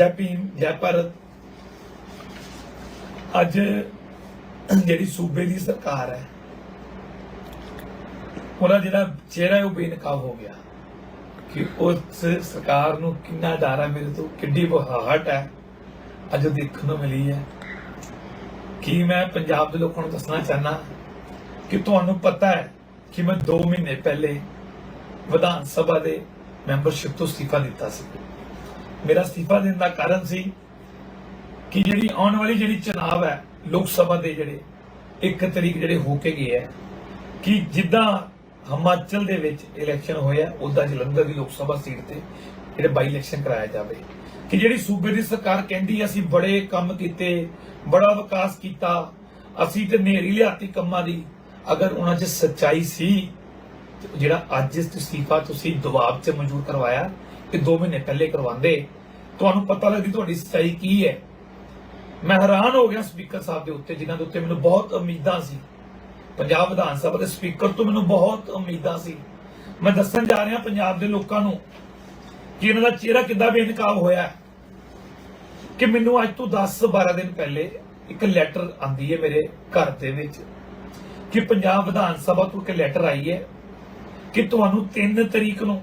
ਜੈ ਭੀਮ ਜੈ ਭਾਰਤ। ਅੱਜ ਜਿਹੜੀ ਸੂਬੇ ਦੀ ਸਰਕਾਰ ਹੈ, ਉਹਦਾ ਜਿਹੜਾ ਚਿਹਰਾ ਹੈ ਉਹ ਬੇਨਕਾਬ ਹੋ ਗਿਆ ਕਿ ਉਸ ਸਰਕਾਰ ਨੂੰ ਕਿੰਨਾ ਡਰ ਹੈ, ਮੇਰੇ ਤੋਂ ਕਿੱਡੀ ਬਹਾਹਟ ਹੈ। ਅੱਜ ਦੇਖਣ ਨੂੰ ਮਿਲੀ ਹੈ ਕਿ ਮੈਂ ਪੰਜਾਬ ਦੇ ਲੋਕਾਂ ਨੂੰ ਦੱਸਣਾ ਚਾਹਨਾ ਕਿ ਤੁਹਾਨੂੰ ਪਤਾ ਹੈ ਕਿ ਮੈਂ 2 ਮਹੀਨੇ ਪਹਿਲੇ ਵਿਧਾਨ ਸਭਾ ਦੇ ਮੈਂਬਰਸ਼ਿਪ ਤੋਂ ਅਸਤੀਫਾ ਦਿੱਤਾ ਸੀ। ਮੇਰਾ ਅਸਤੀਫਾ ਦੇਣ ਦਾ ਕਾਰਨ ਸੀ ਕਿ ਜਿਹੜੀ ਆਉਣ ਵਾਲੀ ਜਿਹੜੀ ਚੁਣਾਵ ਹੈ, ਲੋਕ ਸਭਾ ਦੇ ਜਿਹੜੇ ਇੱਕ ਤਰੀਕ ਜਿਹੜੇ ਹੋ ਕੇ ਗਏ ਹੈ, ਕਿ ਜਿੱਦਾਂ ਹਿਮਾਚਲ ਦੇ ਵਿੱਚ ਇਲੈਕਸ਼ਨ ਹੋਇਆ ਉਦਾਂ ਜਲੰਧਰ ਦੀ ਲੋਕ ਸਭਾ ਸੀਟ ਤੇ ਜਿਹੜੇ ਬਾਈ ਇਲੈਕਸ਼ਨ ਕਰਾਇਆ ਜਾਵੇ। ਕਿ ਜਿਹੜੀ ਸੂਬੇ ਦੀ ਸਰਕਾਰ ਕਹਿੰਦੀ ਅਸੀਂ ਬੜੇ ਕੰਮ ਕੀਤੇ, ਬੜਾ ਵਿਕਾਸ ਕੀਤਾ, ਅਸੀਂ ਤੇ ਨੇਰੀ ਲਿਆਤੀ ਕੰਮਾਂ ਦੀ, ਅਗਰ ਉਹਨਾਂ 'ਚ ਸੱਚਾਈ ਸੀ, ਤੇ ਜਿਹੜਾ ਅੱਜ ਅਸਤੀਫਾ ਤੁਸੀਂ ਦਬਾਅ 'ਚ ਮਨਜ਼ੂਰ ਕਰਵਾਇਆ ਤੇ 2 ਮਹੀਨੇ ਪਹਿਲੇ ਕਰਵਾਉਂਦੇ। ਤੁਹਾਨੂੰ ਪਤਾ ਲੱਗਦੀ ਤੁਹਾਡੀ ਸੱਚਾਈ ਕੀ ਹੈ। ਮੈਂ ਹੈਰਾਨ ਹੋ ਗਿਆ ਸਪੀਕਰ ਸਾਹਿਬ ਦੇ ਉੱਤੇ, ਜਿਨ੍ਹਾਂ ਦੇ ਉੱਤੇ ਮੈਨੂੰ ਬਹੁਤ ਉਮੀਦਾਂ ਸੀ। ਪੰਜਾਬ ਵਿਧਾਨ ਸਭਾ ਦੇ ਸਪੀਕਰ ਤੋਂ ਮੈਨੂੰ ਬਹੁਤ ਉਮੀਦਾਂ ਸੀ। ਮੈਂ ਦੱਸਣ ਜਾ ਰਿਹਾ ਪੰਜਾਬ ਦੇ ਲੋਕਾਂ ਨੂੰ ਕਿ ਇਹਨਾਂ ਦਾ ਚਿਹਰਾ ਕਿੱਦਾਂ ਬੇਨਕਾਬ ਹੋਇਆ ਕਿ ਮੈਨੂੰ ਅੱਜ ਤੋਂ 10 12 ਦਿਨ ਪਹਿਲੇ ਇੱਕ ਲੈਟਰ ਆਂਦੀ ਹੈ ਮੇਰੇ ਘਰ ਦੇ ਵਿੱਚ, ਕਿ ਪੰਜਾਬ ਵਿਧਾਨ ਸਭਾ ਤੋਂ ਇੱਕ ਲੈਟਰ ਆਈ ਹੈ ਕਿ ਤੁਹਾਨੂੰ 3 ਤਰੀਕ ਨੂੰ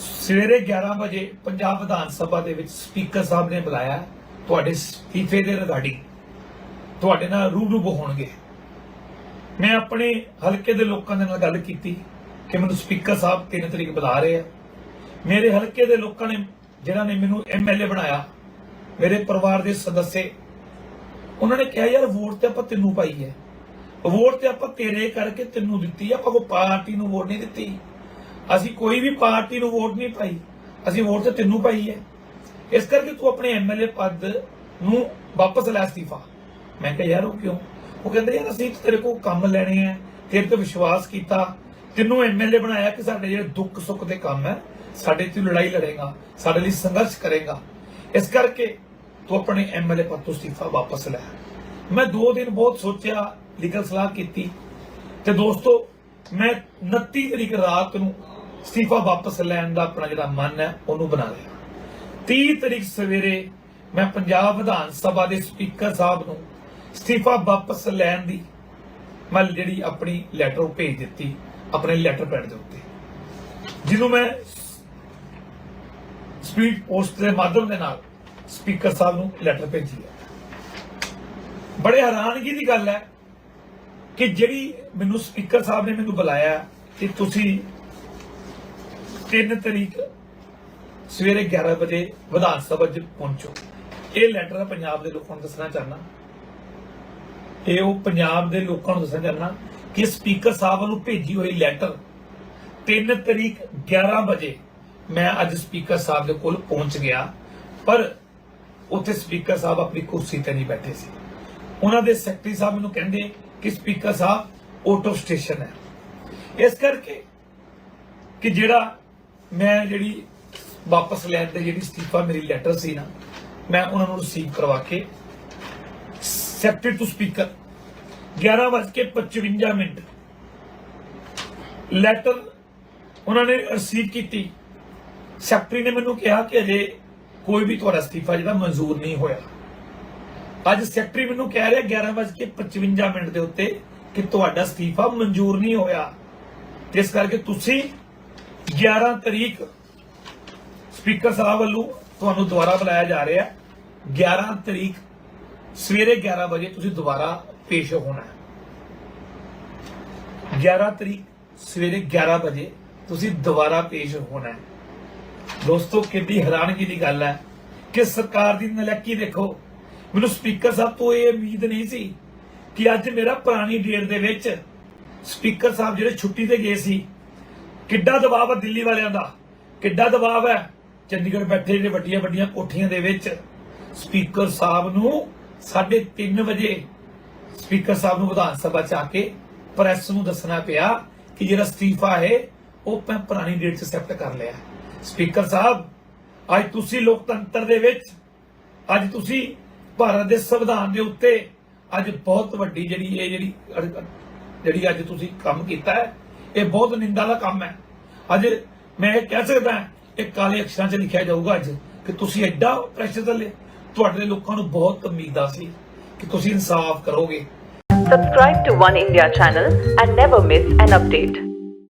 ਸਵੇਰੇ 11 ਵਜੇ ਪੰਜਾਬ ਵਿਧਾਨ ਸਭਾ ਦੇ ਵਿੱਚ ਸਪੀਕਰ ਸਾਹਿਬ ਨੇ ਬੁਲਾਇਆ ਤੁਹਾਡੇ ਅਸਤੀਫੇ ਦੇ ਰਿਗਾਰਡਿੰਗ ਤੁਹਾਡੇ ਨਾਲ ਰੂਬਰੂ ਹੋਣਗੇ। ਮੈਂ ਆਪਣੇ ਹਲਕੇ ਦੇ ਲੋਕਾਂ ਦੇ ਨਾਲ ਗੱਲ ਕੀਤੀ ਕਿ ਮੈਨੂੰ ਸਪੀਕਰ ਸਾਹਿਬ 3 ਤਰੀਕ ਬੁਲਾ ਰਹੇ ਆ। ਮੇਰੇ ਹਲਕੇ ਦੇ ਲੋਕਾਂ ਨੇ, ਜਿਨ੍ਹਾਂ ਨੇ ਮੈਨੂੰ ਐਮਐਲਏ ਬਣਾਇਆ, ਮੇਰੇ ਪਰਿਵਾਰ ਦੇ ਸਦੱਸੇ, ਉਹਨਾਂ ਨੇ ਕਿਹਾ, ਯਾਰ, ਵੋਟ ਤੇ ਆਪਾਂ ਤੈਨੂੰ ਪਾਈ ਹੈ। ਵੋਟ ਤੇ ਆਪਾਂ ਤੇਰੇ ਕਰਕੇ ਤੈਨੂੰ ਦਿੱਤੀ, ਆਪਾਂ ਕੋਈ ਪਾਰਟੀ ਨੂੰ ਵੋਟ ਨਹੀਂ ਦਿੱਤੀ। ਅਸੀਂ ਕੋਈ ਵੀ ਪਾਰਟੀ ਨੂੰ ਵੋਟ ਨਹੀਂ ਪਾਈ। ਅਸੀਂ ਵੋਟ ਤੇ ਤੈਨੂੰ ਪਾਈ ਹੈ। ਇਸ ਕਰਕੇ ਤੂੰ ਆਪਣੇ ਐਮਐਲਏ ਪਦ ਨੂੰ ਵਾਪਸ ਲੈ ਅਸਤੀਫਾ। ਮੈਂ ਕਿਹਾ, ਯਾਰ, ਉਹ ਕਿਉਂ? ਉਹ ਕਹਿੰਦੇ, ਯਾਰ, ਅਸੀਂ ਤੇਰੇ ਕੋਲ ਕੰਮ ਲੈਣੇ ਆ। ਤੇਰੇ ਤੇ ਵਿਸ਼ਵਾਸ ਕੀਤਾ। ਤੈਨੂੰ ਐਮਐਲਏ ਬਣਾਇਆ ਕਿ ਸਾਡੇ ਜਿਹੜੇ ਦੁੱਖ ਸੁੱਖ ਦੇ ਕੰਮ ਹੈ, ਸਾਡੇ ਤੇ ਲੜਾਈ ਲੜੇਗਾ, ਸਾਡੇ ਲਈ ਸੰਘਰਸ਼ ਕਰੇਗਾ। ਇਸ ਕਰਕੇ ਤੂੰ ਆਪਣੇ ਐਮਐਲਏ ਪਦ ਤੋਂ ਅਸਤੀਫਾ ਵਾਪਸ ਲੈ। ਮੈਂ 2 ਦਿਨ ਬਹੁਤ ਸੋਚਿਆ, ਲੀਗਲ ਸਲਾਹ ਕੀਤੀ। ਤੇ ਦੋਸਤੋ, ਮੈਂ 29 ਤਰੀਕ ਰਾਤ ਨੂੰ ਅਸਤੀਫਾ ਵਾਪਸ ਲੈਣ ਦਾ ਆਪਣਾ ਜਿਹੜਾ ਮਨ ਹੈ, ਉਹਨੂੰ ਬਣਾ ਲਿਆ। 30 ਤਰੀਕ ਸਵੇਰੇ ਮੈਂ ਪੰਜਾਬ ਵਿਧਾਨ ਸਭਾ ਦੇ ਸਪੀਕਰ ਸਾਹਿਬ ਨੂੰ ਅਸਤੀਫਾ ਵਾਪਸ ਲੈਣ ਦੀ ਮੈਂ ਜਿਹੜੀ ਆਪਣੀ ਲੈਟਰ ਭੇਜ ਦਿੱਤੀ, ਆਪਣੇ ਲੈਟਰ ਪੈਡ ਦੇ ਉੱਤੇ। ਜਿਹਨੂੰ ਮੈਂ ਸਪੀਡ ਪੋਸਟ ਦੇ ਮਾਧਿਅਮ ਦੇ ਨਾਲ ਸਪੀਕਰ ਸਾਹਿਬ ਨੂੰ ਲੈਟਰ ਭੇਜੀ ਹੈ। ਬੜੇ ਹੈਰਾਨਗੀ ਦੀ ਗੱਲ ਹੈ ਕਿ ਜਿਹੜੀ ਮੈਨੂੰ ਸਪੀਕਰ ਸਾਹਿਬ ਨੇ ਮੈਨੂੰ ਬੁਲਾਇਆ ਕਿ ਤੁਸੀਂ 3 ਤਰੀਕ ਸਵੇਰੇ 11 ਵਜੇ ਵਿਧਾਨ ਸਭਾ 'ਚ ਪਹੁੰਚੋ। ਇਹ ਲੈਟਰ ਪੰਜਾਬ ਦੇ ਲੋਕਾਂ ਨੂੰ ਦੱਸਣਾ ਚਾਹਨਾ ਇਹ ਉਹ ਪੰਜਾਬ ਦੇ ਲੋਕਾਂ ਨੂੰ ਦੱਸਣਾ ਚਾਹਨਾ ਕਿ ਸਪੀਕਰ ਸਾਹਿਬ ਨੂੰ ਭੇਜੀ ਹੋਈ ਲੈਟਰ 3 ਤਰੀਕ 11 ਵਜੇ ਮੈਂ ਅੱਜ ਸਪੀਕਰ ਸਾਹਿਬ ਦੇ ਕੋਲ ਪਹੁੰਚ ਗਿਆ, ਪਰ ਉੱਥੇ ਸਪੀਕਰ ਸਾਹਿਬ ਆਪਣੀ ਕੁਰਸੀ ਤੇ ਨਹੀਂ ਬੈਠੇ ਸੀ। ਉਹਨਾਂ ਦੇ ਸੈਕਟਰੀ ਸਾਹਿਬ ਮੈਨੂੰ ਕਹਿੰਦੇ ਕਿ ਸਪੀਕਰ ਸਾਹਿਬ ਆਊਟ ਸਟੇਸ਼ਨ ਹੈ। ਇਸ ਕਰਕੇ ਕਿ ਜਿਹੜਾ ਮੈਂ ਜਿਹੜੀ ਵਾਪਸ ਲੈਣ ਦੇ ਜਿਹੜੀ ਅਸਤੀਫਾ ਮੇਰੀ ਲੈਟਰ ਸੀ ਨਾ, ਮੈਂ ਉਹਨਾਂ ਨੂੰ ਰਿਸੀਵ ਕਰਵਾ ਕੇ secretary to speaker 11:55 minute. Letter ਉਹਨਾਂ ਨੇ ਰਿਸੀਵ ਕੀਤੀ। ਸੈਕਟਰੀ ਨੇ ਮੈਨੂੰ ਕਿਹਾ ਕਿ ਅਜੇ ਕੋਈ ਵੀ ਤੁਹਾਡਾ ਅਸਤੀਫਾ ਜਿਹੜਾ ਮਨਜ਼ੂਰ ਨਹੀਂ ਹੋਇਆ। ਅੱਜ ਸੈਕਟਰੀ ਮੈਨੂੰ ਕਹਿ ਰਿਹਾ 11:55 ਮਿੰਟ ਦੇ ਉੱਤੇ ਕਿ ਤੁਹਾਡਾ ਅਸਤੀਫਾ ਮਨਜ਼ੂਰ ਨਹੀਂ ਹੋਇਆ। ਇਸ ਕਰਕੇ ਤੁਸੀਂ 11 ਤਰੀਕ ਸਪੀਕਰ ਸਾਹਿਬ ਵੱਲੋਂ ਤੁਹਾਨੂੰ ਦੁਬਾਰਾ ਬੁਲਾਇਆ ਜਾ ਰਿਹਾ ਹੈ। 11 ਤਰੀਕ ਸਵੇਰੇ 11 ਵਜੇ ਤੁਸੀਂ ਦੁਬਾਰਾ ਪੇਸ਼ ਹੋਣਾ ਹੈ। 11 ਤਰੀਕ ਸਵੇਰੇ 11 ਵਜੇ ਤੁਸੀਂ ਦੁਬਾਰਾ ਪੇਸ਼ ਹੋਣਾ ਹੈ। ਦੋਸਤੋ, ਕਿੰਨੀ ਹੈਰਾਨਗੀ ਦੀ ਗੱਲ ਹੈ ਕਿ ਸਰਕਾਰ ਦੀ ਨਲੱਕੀ ਦੇਖੋ। ਮੈਨੂੰ ਸਪੀਕਰ ਸਾਹਿਬ ਤੋਂ ਇਹ ਉਮੀਦ ਨਹੀਂ ਸੀ ਕਿ ਅੱਜ ਮੇਰਾ ਪੁਰਾਣੀ ਡੇਟ ਦੇ ਵਿੱਚ ਸਪੀਕਰ ਸਾਹਿਬ ਜਿਹੜੇ ਛੁੱਟੀ ਤੇ ਗਏ ਸੀ ਕਿੱਡਾ ਦਬਾਅ ਹੈ ਦਿੱਲੀ ਵਾਲਿਆਂ ਦਾ? ਕਿੱਡਾ ਦਬਾਅ ਹੈ ਚੰਡੀਗੜ੍ਹ ਬੈਠੇ ਜਿਹੜੇ ਵੱਡੀਆਂ ਵੱਡੀਆਂ ਕੋਠੀਆਂ ਦੇ ਵਿੱਚ। ਸਪੀਕਰ ਸਾਹਿਬ ਨੂੰ 3:30 ਵਜੇ ਸਪੀਕਰ ਸਾਹਿਬ ਨੂੰ ਵਿਧਾਨ ਸਭਾ ਚ ਆ ਕੇ ਪ੍ਰੈਸ ਨੂੰ ਦੱਸਣਾ ਪਿਆ ਕਿ ਜਿਹੜਾ ਅਸਤੀਫਾ ਹੈ, ਉਹ ਮੈਂ ਪੁਰਾਣੀ ਡੇਟ 'ਚ ਐਕਸੈਪਟ ਕਰ ਲਿਆ। ਸਪੀਕਰ ਸਾਹਿਬ, ਅੱਜ ਤੁਸੀਂ ਲੋਕਤੰਤਰ ਦੇ ਵਿੱਚ, ਅੱਜ ਤੁਸੀਂ ਭਾਰਤ ਦੇ ਸੰਵਿਧਾਨ ਦੇ ਉੱਤੇ ਅੱਜ ਬਹੁਤ ਵੱਡੀ ਜਿਹੜੀ ਇਹ ਜਿਹੜੀ ਜਿਹੜੀ ਅੱਜ ਤੁਸੀਂ ਕੰਮ ਕੀਤਾ ਹੈ ਇਹ ਬਹੁਤ ਨਿੰਦਾ ਦਾ ਕੰਮ ਹੈ ਅੱਜ ਮੈਂ ਇਹ ਕਹਿ ਸਕਦਾ ਇਹ ਕਾਲੇ ਅਕਸ਼ਰਾਂ 'ਚ ਲਿਖਿਆ ਜਾਊਗਾ ਅੱਜ, ਕਿ ਤੁਸੀਂ ਐਡਾ ਪ੍ਰੈਸ਼ਰ ਥੱਲੇ ਤੁਹਾਡੇ ਲੋਕਾਂ ਨੂੰ ਬਹੁਤ ਉਮੀਦਾਂ ਸੀ ਕਿ ਤੁਸੀਂ ਇਨਸਾਫ ਕਰੋਗੇ Subscribe to One India channel and never miss an update.